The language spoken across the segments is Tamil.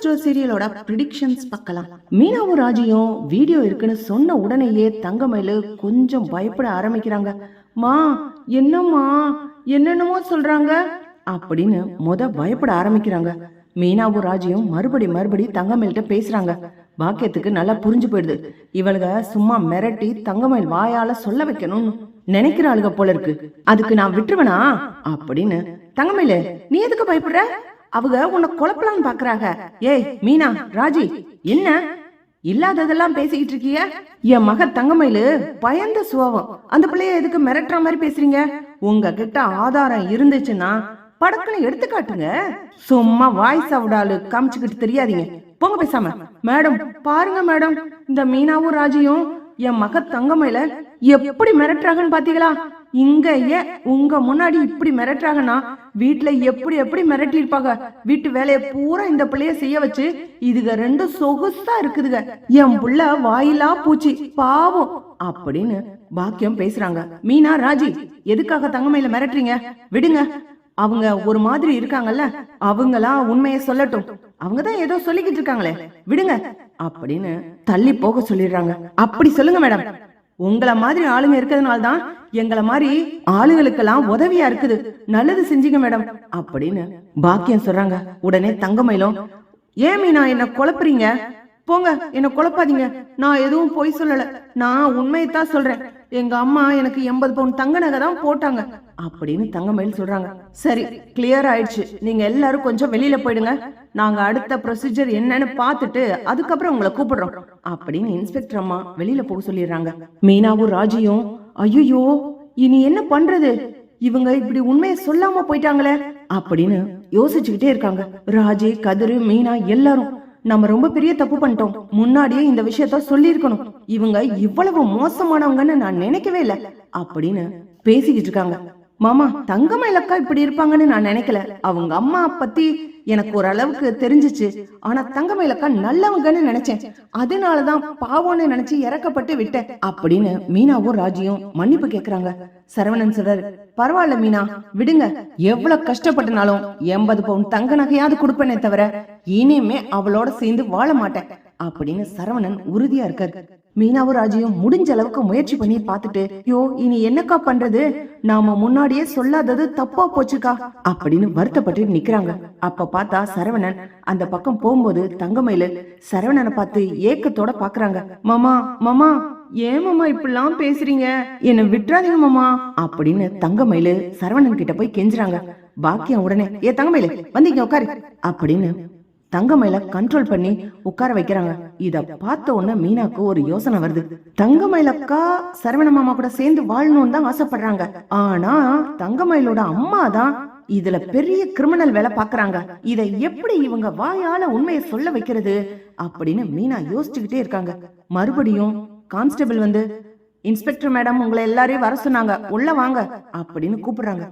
ஸ்டோர் சீரியலோட ப்ரிடிக்ஷன்ஸ் பார்க்கலாம். மீனாவும் ராஜியும் வீடியோ இருக்குன்னு சொன்ன உடனேயே தங்கமயிலு கொஞ்சம் பயப்பட ஆரம்பிக்கிறாங்க. மா என்னம்மா என்னென்னமோ சொல்றாங்க? அப்படின்னு முத பயப்பட ஆரம்பிக்கிறாங்க. மீனாவும் ராஜியும் மறுபடி மறுபடி தங்கமயில்கிட்ட பேசுறாங்க. பாக்கியத்துக்கு நல்லா புரிஞ்சு போயிடுது. இவளுக சும்மா மிரட்டி தங்கமயில் வாயால சொல்ல வைக்கணும்னு நினைக்கிறாளுக போல இருக்கு. அதுக்கு நான் விட்டுருவனா? அப்படின்னு தங்கமயில நீ எதுக்கு பயப்படுற? அவங்க உன்னை குழப்பலாம்னு பாக்குறாங்க. ஏய் மீனா ராஜி என்ன? இல்லாததெல்லாம் பேசிக்கிட்டு இருக்கிய? என் மக தங்கமயிலு பயந்த சுபாவம். அந்த பிள்ளைய எதுக்கு மிரட்டுற மாதிரி பேசுறீங்க? உங்க கிட்ட ஆதாரம் இருந்துச்சுன்னா படக்குன்னு எடுத்து காட்டுங்க சும்மா வாய்ஸ் அவுடாலு காமிச்சுக்கிட்டு தெரியாதீங்க. போங்க பேசாம. மேடம் பாருங்க மேடம். இந்த மீனாவும் ராஜியும் என் மக தங்கமயில எப்படி மிரட்டுறாங்கன்னு பாத்தீங்களா? இங்க ஏன் உங்க முன்னாடி இப்படி மிரட்டுறாங்கன்னா வீட்டுல எப்படி எப்படி மிரட்டி இருப்பாங்க வீட்டு வேலையை பூரா இந்த பிள்ளைய செய்ய வச்சு இதுக ரெண்டும் சொகுசா இருக்குதுங்க என் புள்ள வாயிலா பூச்சி பாவம் அப்படின்னு பாக்கியம் பேசுறாங்க. மீனா ராஜி எதுக்காக தங்கமையில மிரட்டுறீங்க? விடுங்க. அவங்க ஒரு மாதிரி இருக்காங்கல்ல அவங்களா உண்மையை சொல்லட்டும். அவங்க தான் ஏதோ சொல்லிக்கிட்டு இருக்காங்களே. விடுங்க அப்படின்னு தள்ளி போக சொல்லிடுறாங்க. அப்படி சொல்லுங்க மேடம். உங்கள மாதிரி ஆளுங்க இருக்கிறதுனால தான் எங்களை மாதிரி ஆளுகளுக்கெல்லாம் உதவியா இருக்குது. நல்லது செஞ்சீங்க மேடம். அப்படின்னு பாக்கியம் சொல்றாங்க. உடனே தங்கமயிலும் ஏன் மீனா என்ன குழப்புறீங்க? போங்க என்ன குழப்பாதீங்க. நான் எதுவும் பொய் சொல்லல. நான் உண்மையைத்தான் சொல்றேன். எங்க அம்மா எனக்கு எண்பது பவுன் தங்க நகை தான் போட்டாங்க. அப்படின்னு தங்கமயில் சொல்றாங்க. சரி கிளியர் ஆயிடுச்சு. நீங்க எல்லாரும் கொஞ்சம் வெளியில போயிடுங்க. நாங்க அடுத்த ப்ரொசீஜர் என்னன்னு பார்த்துட்டு அதுக்கப்புறம் உங்களை கூப்பிடுறோம். அப்படின்னு இன்ஸ்பெக்டர் அம்மா வெளியில போக சொல்லிடுறாங்க. மீனாவும் ராஜியும் ஐயோ இனி என்ன பண்றது? இவங்க இப்படி உண்மையை சொல்லாம போயிட்டாங்களே? அப்படின்னு யோசிச்சுக்கிட்டே இருக்காங்க. ராஜி கதிரு மீனா எல்லாரும். நம்ம ரொம்ப பெரிய தப்பு பண்ணிட்டோம். முன்னாடியே இந்த விஷயத்த சொல்லியிருக்கணும். இவங்க இவ்வளவு மோசமானவங்கன்னு நான் நினைக்கவே இல்ல. அப்படின்னு பேசிக்கிட்டு இருக்காங்க. மாமா தங்கமயிலக்கா இப்படி இருப்பாங்கன்னு நான் நினைக்கல. அவங்க அம்மா பத்தி எனக்கு ஓரளவுக்கு தெரிஞ்சுச்சு. ஆனா தங்கமயிலக்கா நல்லவங்கன்னு நினைச்சேன். அதனாலதான் பாவம்னு நினைச்சு இறக்கப்பட்டு விட்டேன் அப்படின்னு மீனாவும் ராஜியும் மன்னிப்பு கேக்குறாங்க. சரவணன் சொல்றாரு பரவாயில்ல மீனா விடுங்க. எவ்வளவு கஷ்டப்பட்டனாலும் எண்பது பவுன் தங்க நகையாவது கொடுப்பேனே தவிர இனிமே அவளோட சேர்ந்து வாழ மாட்டேன். அப்படின்னு சரவணன் உறுதியா இருக்கார். மீனாவும் முடிஞ்ச அளவுக்கு முயற்சி பண்ணி பார்த்துட்டு யோ இனி என்னக்கா பண்றது? நாம முன்னாடியே சொல்லாதது தப்பா போச்சுக்கா அப்படின்னு வருத்தப்பட்டு நிக்கிறாங்க. அப்ப பார்த்தா சரவணன் அந்த பக்கம் போகும்போது தங்கமயிலு சரவணனை பார்த்து ஏக்கத்தோட பாக்குறாங்க. மாமா மாமா ஏன் மாமா இப்படிலாம் பேசுறீங்க? என்ன விட்டுறாதீங்க மாமா அப்படின்னு தங்கமயிலு சரவணன் கிட்ட போய் கெஞ்சுறாங்க. பாக்கியம் உடனே ஏ தங்கமயிலு வந்தீங்க உட்காரு அப்படின்னு தங்கமயில கண்ட்ரோல் பண்ணி உட்கார வைக்கிறாங்க. இத பார்த்த உடனே மீனாக்கு ஒரு யோசனை வருது. தங்கமயிலக்கா சரவண மாமா கூட சேர்ந்து வாழணும்னு தான் ஆசைப்படுறாங்க. ஆனா தங்கமயிலோட அம்மா தான் இதுல பெரிய கிரிமினல் வேலை பாக்குறாங்க இத எப்படி இவங்க வாயால உண்மையை சொல்ல வைக்கிறது அப்படின்னு மீனா யோசிச்சுக்கிட்டே இருக்காங்க. மறுபடியும் கான்ஸ்டபிள் வந்து இன்ஸ்பெக்டர் மேடம் உங்களை எல்லாரையும் வர சொன்னாங்க. உள்ள வாங்க அப்படின்னு கூப்பிடுறாங்க.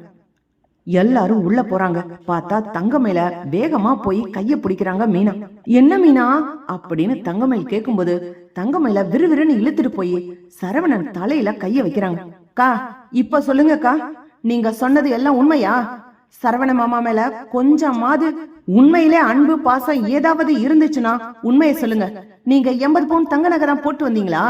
எல்லாரும் உள்ள போறாங்க. பார்த்தா தங்கமேல வேகமா போய் கைய பிடிக்கிறாங்க மீனா. என்ன மீனா? அப்படின்னு தங்கமேல் கேக்கும்போது தங்கமேல விறுவிறுன்னு இழுத்துட்டு போய் சரவணன் தலையில கைய வைக்கிறாங்க. கா இப்ப சொல்லுங்கக்கா. நீங்க சொன்னது எல்லாம் உண்மையா? சரவண மாமா மேல கொஞ்சமாவது உண்மையிலே அன்பு பாசம் ஏதாவது இருந்துச்சுன்னா உண்மையை சொல்லுங்க. நீங்க எண்பது பவுன் தங்க நகை தான் போட்டு வந்தீங்களா?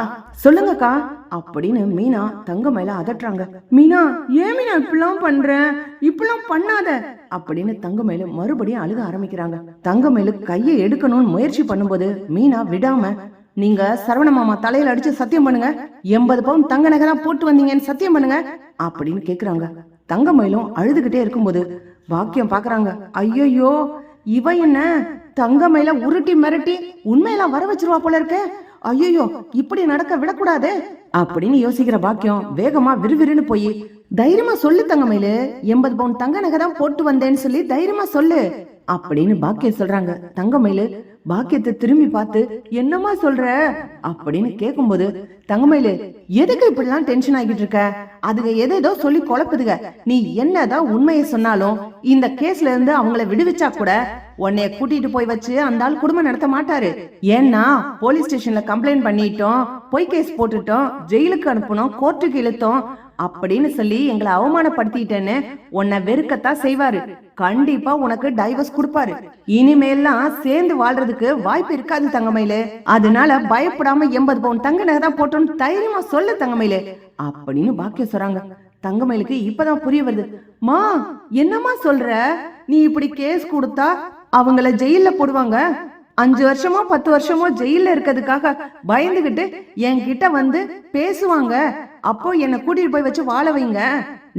சொல்லுங்கக்கா. அப்படின்னு மீனா தங்க மேல அதட்டுறாங்க. மீனா ஏன் மீனா இப்படிலாம் பண்ற? இப்படிலாம் பண்ணாத. அப்படின்னு தங்க மேல மறுபடியும் அழுக ஆரம்பிக்கிறாங்க. தங்க மேல கையை எடுக்கணும்னு முயற்சி பண்ணும்போது மீனா விடாம நீங்க சரவண மாமா தலையில அடிச்சு சத்தியம் பண்ணுங்க. எண்பது பவுன் தங்க நகை தான் போட்டு வந்தீங்கன்னு சத்தியம் பண்ணுங்க. அப்படின்னு கேக்குறாங்க. தங்கமயிலும் அழுதுகிட்டே இருக்கும்போது பாக்கியம் பாக்குறாங்க ஐயோ இவ என்ன? தங்கமயில உருட்டி மிரட்டி உண்மையெல்லாம் வர வச்சிருவா போல இருக்க. ஐயோ இப்படி நடக்க விடக்கூடாதே. அப்படின்னு யோசிக்கிற பாக்கியம் வேகமா விறுவிறுன்னு போய் தைரியமா சொல்லு தங்கமயிலு எண்பது பவுன் தங்க நகை தான் போட்டு வந்தேன்னு சொல்லி தைரியமா சொல்லு அப்படின்னு பாக்கியம் சொல்றாங்க. தங்கமயிலு பாக்கியத்தை திரும்பி பார்த்து என்னமா சொல்ற? அப்படின்னு கேக்கும்போது தங்கமயிலு எதுக்கு இப்படிலாம் டென்ஷன் ஆகிட்டு இருக்க? அதுக எதேதோ சொல்லி குழப்புதுக. நீ என்னதான் உண்மையை சொன்னாலும் இந்த கேஸ்ல இருந்து அவங்கள விடுவிச்சா கூட உன்னைய கூட்டிட்டு போய் வச்சு அந்த ஆள் குடும்பம் நடத்த மாட்டாரு. ஏன்னா போலீஸ் ஸ்டேஷன்ல கம்ப்ளைண்ட் பண்ணிட்டோம் பொய் கேஸ் போட்டுட்டோம் ஜெயிலுக்கு அனுப்பணும் கோர்ட்டுக்கு இழுத்தோம் அப்படின்னு சொல்லி எங்களை அவமானப்படுத்திட்டேன்னு உன்னை வெறுக்கத்தான் செய்வாரு. கண்டிப்பா உனக்கு டைவர்ஸ் கொடுப்பாரு. இனிமேல்லாம் சேர்ந்து வாழ்றதுக்கு வாய்ப்பு இருக்காது தங்கமயிலு. அதனால பயப்படாம எண்பது பவுன் தங்க நகை தான் போட்டோம்னு தைரியமா சொல்லு தங்கமயிலு அப்படின்னு பாக்கியம் சொல்றாங்க. தங்கமயிலுக்கு இப்பதான் புரிய வருது. மா என்னம்மா சொல்ற? நீ இப்படி கேஸ் கொடுத்தா அவங்கள ஜெயில போடுவாங்க. அஞ்சு வருஷமோ பத்து வருஷமோ ஜெயில இருக்கிறதுக்காக பயந்துகிட்டு என்கிட்ட வந்து பேசுவாங்க. அப்போ என்னை கூட்டிட்டு போய் வச்சு வாழ வைங்க.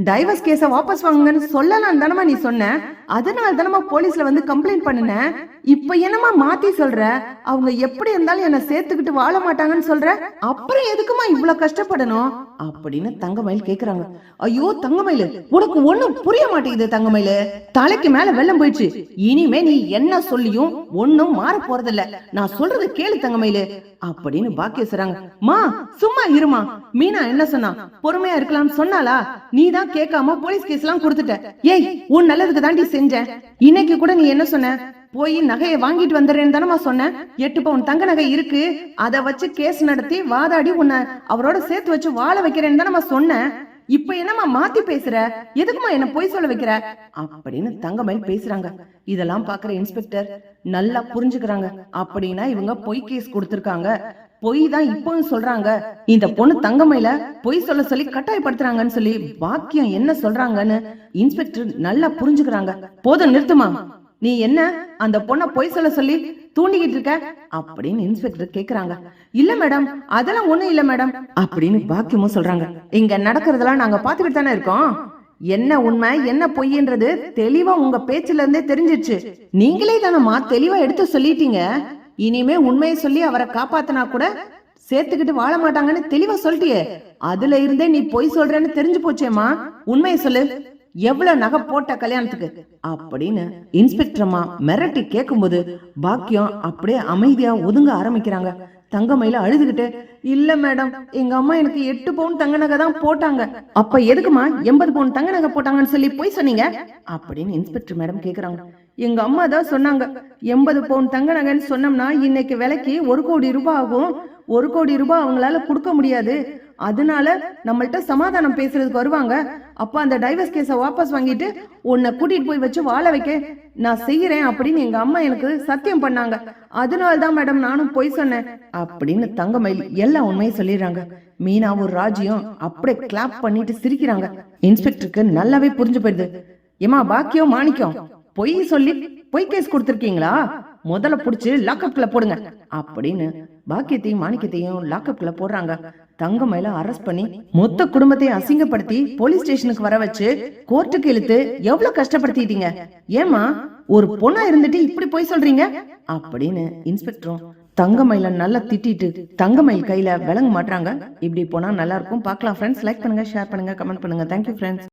டைவர்ஸ் கேஸ வாபஸ் வாங்குங்கன்னு சொல்லலாம் தானமா நீ சொன்ன. அதனால தானமா போலீஸ்ல வந்து கம்ப்ளைண்ட் பண்ணுன. இப்ப என்னமா மாத்தி சொல்ற? அவங்க எப்படி இருந்தாலும் என்ன சேர்த்துக்கிட்டு வாழ மாட்டாங்கன்னு சொல்ற? அப்புறம் எதுக்குமா இவ்வளவு கஷ்டப்படணும்? அப்படின்னு தங்கமயில் கேக்குறாங்க. ஐயோ தங்கமயில் உனக்கு ஒண்ணும் புரிய மாட்டேங்குது தங்கமயில். தலைக்கு மேல வெள்ளம் போயிடுச்சு. இனிமே நீ என்ன சொல்லியும் ஒண்ணும் மாற போறதில்ல. நான் சொல்றது கேளு தங்கமயில். அப்படின்னு பாக்கிய சொல்றாங்க மா சும்மா இருமா. மீனா என்ன சொன்னான் பொறுமையா இருக்கலாம் சொன்னாலா நீ தான் கேட்காம போலீஸ் கேஸ் எல்லாம் கொடுத்துட்ட. ஏய் உன் நல்லதுக்கு தாண்டி செஞ்சேன் இன்னைக்கு கூட நீ என்ன சொன்ன? போய் நகையை வாங்கிட்டு வந்துடுறேன்னு தானமா சொன்னேன் எட்டு பவுன் தங்க நகை இருக்கு. அதை வச்சு கேஸ் நடத்தி வாதாடி உன்னை அவரோட சேர்த்து வச்சு வாழ வைக்கிறேன்னு தானமா சொன்னேன் இப்ப என்னமா மாத்தி பேசுற? எதுக்குமா என்ன பொய் சொல்ல வைக்கிற? அப்படின்னு தங்கமயில் பேசுறாங்க. இதெல்லாம் பாக்குற இன்ஸ்பெக்டர் நல்லா புரிஞ்சுக்கிறாங்க. அப்படின்னா இவங்க பொய் கேஸ் கொடுத்திருக்காங்க. பொய் தான் இப்பவும் சொல்றாங்க. இந்த பொண்ணு தங்கமையில பொய் சொல்ல சொல்லி கட்டாயப்படுத்துறாங்கன்னு சொல்லி வாக்கியம் என்ன சொல்றாங்கன்னு இன்ஸ்பெக்டர் நல்லா புரிஞ்சுக்கிறாங்க. போதும் நிறுத்துமா? நீ என்ன அந்த பொண்ண பொய் சொல்ல சொல்லி தூண்டிக்கிட்டு இருக்க? அப்படின்னு இன்ஸ்பெக்டர் கேக்குறாங்க. இல்ல மேடம் அதெல்லாம் ஒண்ணும் இல்ல மேடம் அப்படின்னு பாக்கியமும் சொல்றாங்க. இங்க நடக்கிறதெல்லாம் நாங்க பாத்துக்கிட்டு தானே இருக்கோம். என்ன உண்மை என்ன பொய்ன்றது தெளிவா உங்க பேச்சுல இருந்தே தெரிஞ்சிச்சு நீங்களே தானம்மா தெளிவா எடுத்து சொல்லிட்டீங்க. இனிமே உண்மையை சொல்லி அவரை காப்பாத்தினா கூட சேர்த்துக்கிட்டு வாழ மாட்டாங்கன்னு தெளிவா சொல்லிட்டியே. அதுல இருந்தே நீ பொய் சொல்றேன்னு தெரிஞ்சு போச்சேம்மா. உண்மையை சொல்லு. எவ்வளவு நகை போட்ட கல்யாணத்துக்கு? அப்படின்னு இன்ஸ்பெக்டர் அம்மா மிரட்டி கேட்கும்போது பாக்கியம் அப்படியே அமைதியா ஒதுங்க ஆரம்பிக்கிறாங்க. தங்கமயில அழுதுகிட்டு இல்ல மேடம் எங்க அம்மா எனக்கு எட்டு பவுன் தங்க நகை தான் போட்டாங்க. அப்ப எதுக்குமா எண்பது பவுன் தங்க நகை போட்டாங்கன்னு சொல்லி போய் சொன்னீங்க? அப்படின்னு இன்ஸ்பெக்டர் மேடம் கேக்குறாங்க. எங்க அம்மா தான் சொன்னாங்க எண்பது பவுன் தங்க நகைன்னு சொன்னோம்னா இன்னைக்கு விலைக்கு ஒரு கோடி ரூபாய் ஆகும். ஒரு கோடி ரூபாய் அவங்களால கொடுக்க முடியாது. அதனால நம்மள்ட்ட சமாதானம் பேசுறதுக்கு வருவாங்க. அப்ப அந்த டைவர்ஸ் கேஸை வாபஸ் வாங்கிட்டு உன்னை கூட்டிட்டு போய் வச்சு வாழ வைக்க நான் செய்யறேன் அப்படின்னு எங்க அம்மா எனக்கு சத்தியம் பண்ணாங்க. அதனால தான் மேடம் நானும் பொய் சொன்னேன் அப்படின்னு தங்கமயில் எல்லா உண்மையும் சொல்லிடுறாங்க. மீனா ஒரு ராஜ்யம் அப்படியே கிளாப் பண்ணிட்டு சிரிக்கிறாங்க. இன்ஸ்பெக்டருக்கு நல்லாவே புரிஞ்சு போயிடுது. ஏமா பாக்கியம் மாணிக்கம். பொய் சொல்லி பொய் கேஸ் கொடுத்துருக்கீங்களா? முதல்ல புடிச்சு லாக்அப்ல போடுங்க. அப்படின்னு பாக்கியத்தையும் மாணிக்கத்தையும் லாக்அப்ல போடுறாங்க. தங்கமயில அரெஸ்ட் பண்ணி மொத்த குடும்பத்தையும் அசிங்கப்படுத்தி போலீஸ் ஸ்டேஷனுக்கு வர வச்சு கோர்ட்டுக்கு இழுத்து எவ்வளவு கஷ்டப்படுத்திட்டீங்க? ஏமா ஒரு பொண்ணா இருந்துட்டு இப்படி போய் சொல்றீங்க? அப்படின்னு இன்ஸ்பெக்டரும் தங்கமயில நல்லா திட்டிட்டு தங்கமயில் கையில விளங்க மாட்டாங்க இப்படி போனா நல்லா இருக்கும். பார்க்கலாம் ஃப்ரெண்ட்ஸ் லைக் பண்ணுங்க ஷேர் பண்ணுங்க கமெண்ட் பண்ணுங்க. Thank you friends